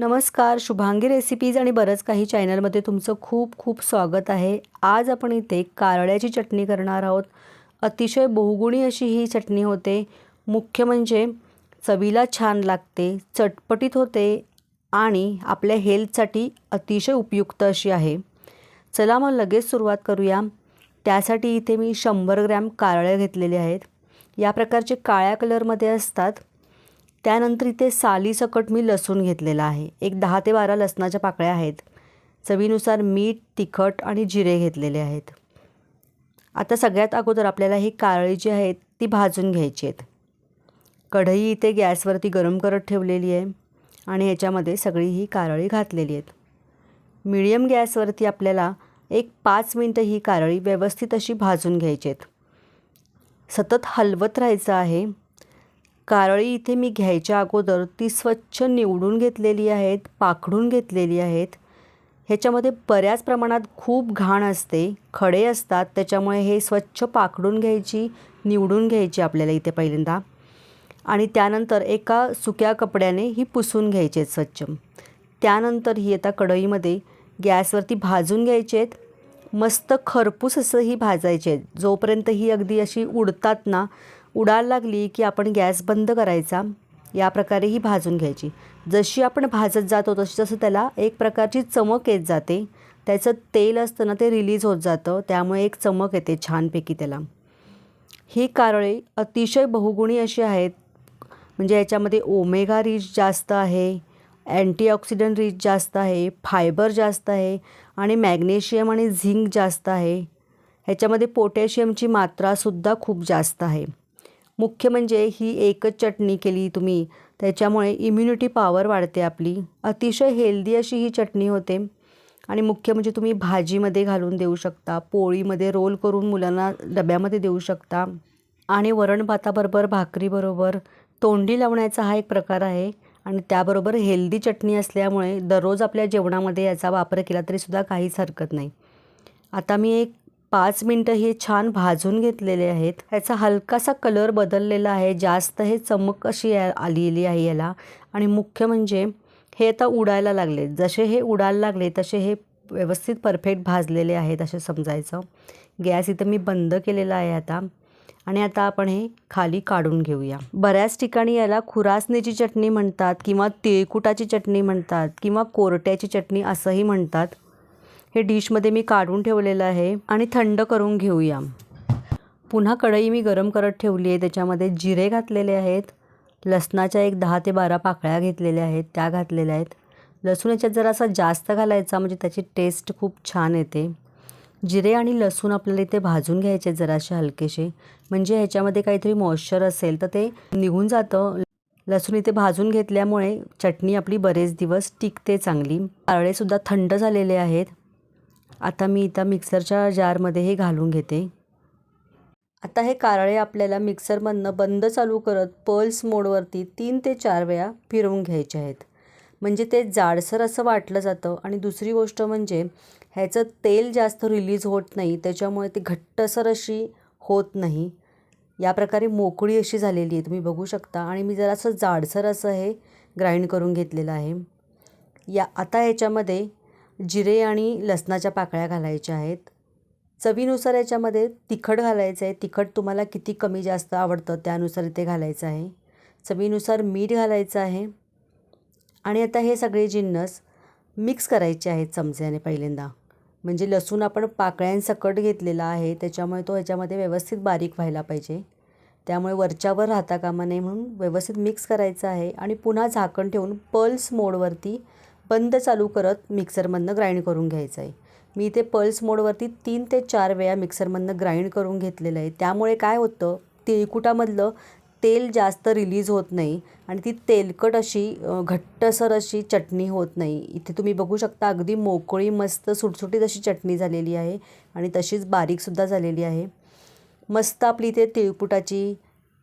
नमस्कार शुभांगी रेसिपीज आणि बरंच काही चॅनलमध्ये तुमचं खूप खूप स्वागत आहे. आज आपण इथे कारळ्याची चटणी करणार आहोत. अतिशय बहुगुणी अशी ही चटणी होते. मुख्य म्हणजे चवीला छान लागते चटपटीत होते आणि आपल्या हेल्थसाठी अतिशय उपयुक्त अशी आहे. चला मग लगेच सुरुवात करूया. त्यासाठी इथे मी शंभर ग्रॅम कारळे घेतलेले आहेत. या प्रकारचे काळ्या कलरमध्ये असतात. त्यानंतर इथे सालीसकट मी लसूण घेतलेला आहे. एक दहा ते बारा लसणाच्या पाकळ्या आहेत. चवीनुसार मीठ तिखट आणि जिरे घेतलेले आहेत. आता सगळ्यात अगोदर आपल्याला ही कारळी जी आहेत ती भाजून घ्यायची आहेत. कढई इथे गॅसवरती गरम करत ठेवलेली आहे आणि ह्याच्यामध्ये सगळी ही कारळी घातलेली आहेत. मिडियम गॅसवरती आपल्याला एक पाच मिनटं ही कारळी व्यवस्थित अशी भाजून घ्यायची आहेत. सतत हलवत राहायचं आहे. कारळी इथे मी घ्यायच्या अगोदर ती स्वच्छ निवडून घेतलेली आहेत पाखडून घेतलेली आहेत. ह्याच्यामध्ये बऱ्याच प्रमाणात खूप घाण असते खडे असतात त्याच्यामुळे हे स्वच्छ पाखडून घ्यायची निवडून घ्यायची आपल्याला इथे पहिल्यांदा. आणि त्यानंतर एका सुक्या कपड्याने ही पुसून घ्यायची आहेत स्वच्छ. त्यानंतर ही आता कढईमध्ये गॅसवरती भाजून घ्यायची आहेत. मस्त खरपूस असं ही भाजायचे आहेत. जोपर्यंत ही अगदी अशी उडतात ना उडायला लागली की आपण गॅस बंद करायचा या प्रकारे ही भाजून घ्यायची. जशी आपण भाजत जातो तशी तसं त्याला एक प्रकारची चमक येत जाते. त्याचं तेल असतं ना ते रिलीज होत जातं. त्यामुळे एक चमक येते छानपैकी त्याला. ही कारळे अतिशय बहुगुणी अशी आहेत. म्हणजे याच्यामध्ये ओमेगा रिच जास्त आहे अँटीऑक्सिडंट रिच जास्त आहे फायबर जास्त आहे आणि मॅग्नेशियम आणि झिंक जास्त आहे. ह्याच्यामध्ये पोटॅशियमची मात्रासुद्धा खूप जास्त आहे. मुख्य म्हणजे ही एकच चटणी केली तुम्ही. त्याच्यामुळे इम्युनिटी पॉवर वाढते आपली. अतिशय हेल्दी अशी ही चटणी होते. आणि मुख्य म्हणजे तुम्ही भाजीमध्ये घालून देऊ शकता पोळीमध्ये रोल करून मुलांना डब्यामध्ये देऊ शकता. आणि वरण भाताबरोबर भाकरीबरोबर तोंडी लावण्याचा हा एक प्रकार आहे. आणि त्याबरोबर हेल्दी चटणी असल्यामुळे दररोज आपल्या जेवणामध्ये याचा वापर केला तरीसुद्धा काहीच हरकत नाही. आता मी एक पाच मिनटं हे छान भाजून घेतलेले आहेत. ह्याचा हलकासा कलर बदललेला आहे. जास्त हे चमक अशी आलेली आहे याला. आणि मुख्य म्हणजे हे आता उडायला लागले. जसे हे उडायला लागले तसे हे व्यवस्थित परफेक्ट भाजलेले आहेत असे समजायचं. गॅस इथं मी बंद केलेला आहे आता. आणि आता आपण हे खाली काढून घेऊया. बऱ्याच ठिकाणी याला खुरासणीची चटणी म्हणतात किंवा तिळकुटाची चटणी म्हणतात किंवा कोरट्याची चटणी असंही म्हणतात. हे डिशमध्ये मी काढून ठेवलेलं आहे आणि थंड करून घेऊया. पुन्हा कढई मी गरम करत ठेवली आहे. त्याच्यामध्ये जिरे घातलेले आहेत. लसणाच्या एक दहा ते बारा पाकळ्या घेतलेल्या आहेत. त्या घातलेल्या आहेत. लसूण याच्यात जरासा जास्त घालायचा म्हणजे त्याची टेस्ट खूप छान येते. जिरे आणि लसूण आपल्याला इथे भाजून घ्यायचे जरासे हलकेसे. म्हणजे ह्याच्यामध्ये काहीतरी मॉइश्चर असेल तर ते निघून जातं. लसूण इथे भाजून घेतल्यामुळे चटणी आपली बरेच दिवस टिकते चांगली. कारळेसुद्धा थंड झालेले आहेत. आता मी इथं मिक्सरच्या जारमध्ये हे घालून घेते. आता हे कारळे आपल्याला मिक्सरमधनं बंद चालू करत पल्स मोडवरती तीन ते चार वेळा फिरवून घ्यायचे आहेत. म्हणजे ते जाडसर असं वाटलं जातं आणि दुसरी गोष्ट म्हणजे ह्याचं तेल जास्त रिलीज होत नाही त्याच्यामुळे ती घट्टसर अशी होत नाही. या प्रकारे मोकळी अशी झालेली आहे तुम्ही बघू शकता. आणि मी जरासं जाडसर असं हे ग्राइंड करून घेतलेलं आहे. या आता ह्याच्यामध्ये जिरे आणि लसणाच्या पाकळ्या घालायच्या आहेत. चवीनुसार याच्यामध्ये तिखट घालायचं आहे. तिखट तुम्हाला किती कमी जास्त आवडतं त्यानुसार ते घालायचं आहे. चवीनुसार मीठ घालायचं आहे. आणि आता हे सगळे जिन्नस मिक्स करायचे आहेत चमच्याने पहिल्यांदा. म्हणजे लसूण आपण पाकळ्यांसकट घेतलेला आहे. त्याच्यामुळे तो ह्याच्यामध्ये व्यवस्थित बारीक व्हायला पाहिजे. त्यामुळे वरच्यावर राहता कामा नये म्हणून व्यवस्थित मिक्स करायचं आहे. आणि पुन्हा झाकण ठेवून पल्स मोडवरती बंद चालू करत मिक्सरमधनं ग्राइंड करून घ्यायचं आहे. मी इथे पल्स मोडवरती तीन ते चार वेळा मिक्सरमधनं ग्राइंड करून घेतलेलं आहे. त्यामुळे काय होतं तिळकुटामधलं तेल जास्त रिलीज होत नाही आणि ती तेलकट अशी घट्टसर अशी चटणी होत नाही. इथे तुम्ही बघू शकता अगदी मोकळी मस्त सुटसुटीत अशी चटणी झालेली आहे आणि तशीच बारीकसुद्धा झालेली आहे. मस्त आपली इथे तिळकुटाची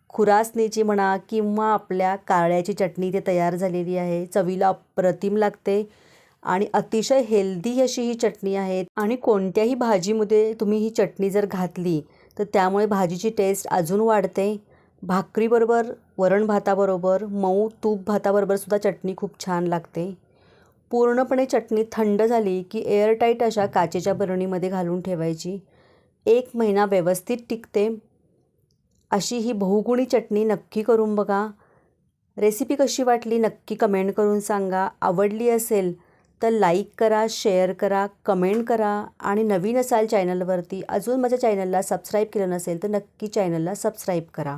खुरासणीची म्हणा किंवा आपल्या कारळ्याची चटणी ते तयार झालेली आहे चवीला अप्रतिम लागते आणि अतिशय हेल्दी अशी ही चटणी आहे. आणि कोणत्याही भाजीमध्ये तुम्ही ही चटणी जर घातली तर त्यामुळे भाजीची टेस्ट अजून वाढते. भाकरीबरोबर वरण भाताबरोबर मऊ तूप भाताबरोबर सुद्धा चटणी खूप छान लागते. पूर्णपणे चटणी थंड झाली की एअरटाईट अशा काचेच्या बरणीमध्ये घालून ठेवायची. एक महिना व्यवस्थित टिकते. अशी ही बहुगुणी चटणी नक्की करून बघा. रेसिपी कशी वाटली नक्की कमेंट करून सांगा. आवडली असेल तर लाईक करा शेअर करा कमेंट करा आणि नवीन असाल चॅनलवरती अजून माझ्या चॅनलला सबस्क्राईब केलं नसेल तर नक्की चॅनलला सबस्क्राईब करा.